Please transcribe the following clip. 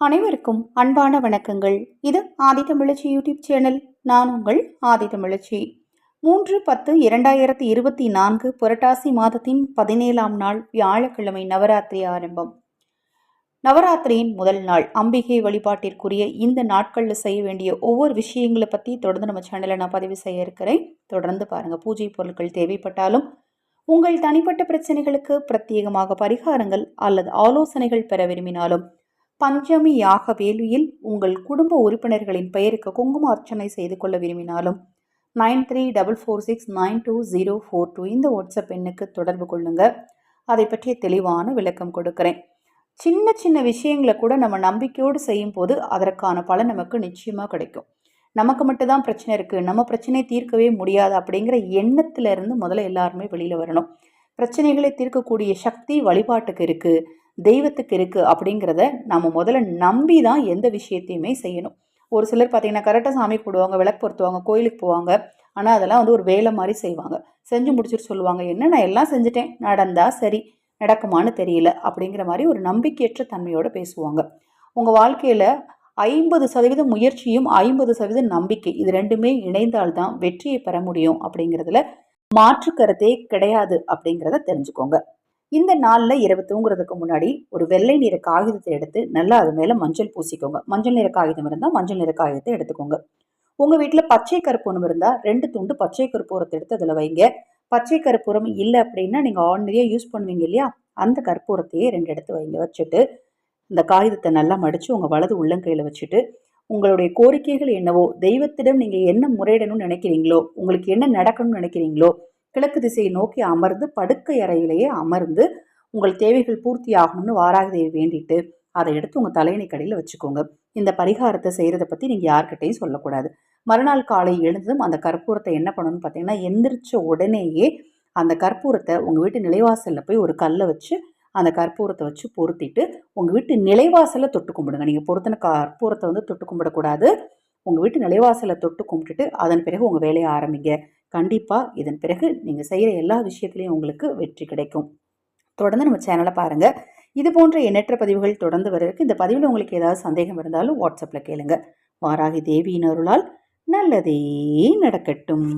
அனைவருக்கும் அன்பான வணக்கங்கள். இது ஆதி தமிழச்சி யூடியூப் சேனல். நான் உங்கள் ஆதி தமிழச்சி. மூன்று பத்து இரண்டாயிரத்தி இருபத்தி நான்கு புரட்டாசி மாதத்தின் பதினேழாம் நாள் வியாழக்கிழமை நவராத்திரி ஆரம்பம். நவராத்திரியின் முதல் நாள். அம்பிகை வழிபாட்டிற்குரிய இந்த நாட்களில் செய்ய வேண்டிய ஒவ்வொரு விஷயங்களை பற்றி தொடர்ந்து நம்ம சேனலை நான் பதிவு செய்ய இருக்கிறேன். தொடர்ந்து பாருங்கள் பூஜை பொருட்கள் தேவைப்பட்டாலும் உங்கள் தனிப்பட்ட பிரச்சனைகளுக்கு பிரத்யேகமாக பரிகாரங்கள் அல்லது ஆலோசனைகள் பெற விரும்பினாலும் பஞ்சமி யாக வேலியில் உங்கள் குடும்ப உறுப்பினர்களின் பெயருக்கு குங்கும அர்ச்சனை செய்து கொள்ள விரும்பினாலும் nine three double four six nine two zero four two இந்த வாட்ஸ்அப் எண்ணுக்கு தொடர்பு கொள்ளுங்கள் அதை பற்றிய தெளிவான விளக்கம் கொடுக்குறேன். சின்ன சின்ன விஷயங்களை கூட நம்ம நம்பிக்கையோடு செய்யும் போது அதற்கான பலன் நமக்கு நிச்சயமாக கிடைக்கும். நமக்கு மட்டும்தான் பிரச்சனை இருக்குது நம்ம பிரச்சனையை தீர்க்கவே முடியாது அப்படிங்கிற எண்ணத்திலிருந்து முதல்ல எல்லாருமே வெளியில் வரணும். பிரச்சனைகளை தீர்க்கக்கூடிய சக்தி வழிபாட்டுக்கு இருக்குது தெய்வத்துக்கு இருக்குது அப்படிங்கிறத நம்ம முதல்ல நம்பி தான் எந்த விஷயத்தையுமே செய்யணும். ஒரு சிலர் பார்த்தீங்கன்னா கரெக்டாக சாமி கூடுவாங்க விளக்கு பொருத்துவாங்க கோயிலுக்கு போவாங்க. ஆனால் அதெல்லாம் வந்து ஒரு வேலை மாதிரி செய்வாங்க. செஞ்சு முடிச்சுட்டு சொல்லுவாங்க என்ன நான் எல்லாம் செஞ்சுட்டேன். நடந்தா சரி. நடக்குமான்னு தெரியல. அப்படிங்கிற மாதிரி ஒரு நம்பிக்கையற்ற தன்மையோடு பேசுவாங்க. உங்கள் வாழ்க்கையில் ஐம்பது சதவீதம் முயற்சியும் ஐம்பது சதவீதம் நம்பிக்கை இது ரெண்டுமே இணைந்தால்தான் வெற்றியை பெற முடியும் அப்படிங்கிறதுல மாற்று கருத்தே கிடையாது அப்படிங்கிறத தெரிஞ்சுக்கோங்க. இந்த நாளில் இரவு தூங்குறதுக்கு முன்னாடி ஒரு வெள்ளை நிற காகிதத்தை எடுத்து நல்லா அது மேலே மஞ்சள் பூசிக்கோங்க. மஞ்சள் நிற காகிதம் இருந்தால் மஞ்சள் நிற காகிதத்தை எடுத்துக்கோங்க. உங்கள் வீட்டில் பச்சை கருப்பூரம் இருந்தால் ரெண்டு துண்டு பச்சை கருப்பூரத்தை எடுத்து அதில் வைங்க. பச்சை கருப்பூரம் இல்லை அப்படின்னா நீங்கள் ஆர்டினரியாக யூஸ் பண்ணுவீங்க இல்லையா? அந்த கற்பூரத்தையே ரெண்டு எடுத்து வைங்க. வச்சுட்டு இந்த காகிதத்தை நல்லா மடித்து உங்கள் வலது உள்ளங்கையில் வச்சுட்டு உங்களுடைய கோரிக்கைகள் என்னவோ தெய்வத்திடம் நீங்கள் என்ன முறையிடணும்னு நினைக்கிறீங்களோ உங்களுக்கு என்ன நடக்கணும்னு நினைக்கிறீங்களோ கிழக்கு திசையை நோக்கி அமர்ந்து படுக்கை அறையிலேயே அமர்ந்து உங்கள் தேவைகள் பூர்த்தி ஆகணும்னு வாராகதையை வேண்டிட்டு அதை எடுத்து உங்கள் தலையணை கடையில் வச்சுக்கோங்க. இந்த பரிகாரத்தை செய்கிறத பற்றி நீங்கள் யார்கிட்டையும் சொல்லக்கூடாது. மறுநாள் காலை எழுந்ததும் அந்த கற்பூரத்தை என்ன பண்ணணும்னு பார்த்தீங்கன்னா எந்திரிச்ச உடனேயே அந்த கற்பூரத்தை உங்கள் வீட்டு நிலைவாசலில் போய் ஒரு கல்லை வச்சு அந்த கற்பூரத்தை வச்சு பொருத்திட்டு உங்கள் வீட்டு நிலைவாசலை தொட்டு கும்பிடுங்க. நீங்கள் பொருத்தின கற்பூரத்தை வந்து தொட்டு கும்பிடக்கூடாது. உங்கள் வீட்டு நிலைவாசலை தொட்டு கும்பிட்டுட்டு அதன் பிறகு உங்கள் வேலையை ஆரம்பிங்க. கண்டிப்பாக இதன் பிறகு நீங்கள் செய்கிற எல்லா விஷயத்துலையும் உங்களுக்கு வெற்றி கிடைக்கும். தொடர்ந்து நம்ம சேனலை பாருங்கள் இது போன்ற எண்ணற்ற பதிவுகள் தொடர்ந்து வர்றதுக்கு இந்த பதிவில் உங்களுக்கு ஏதாவது சந்தேகம் இருந்தாலும் வாட்ஸ்அப்பில் கேளுங்க. வாராகி தேவியின் அருளால் நல்லதே நடக்கட்டும்.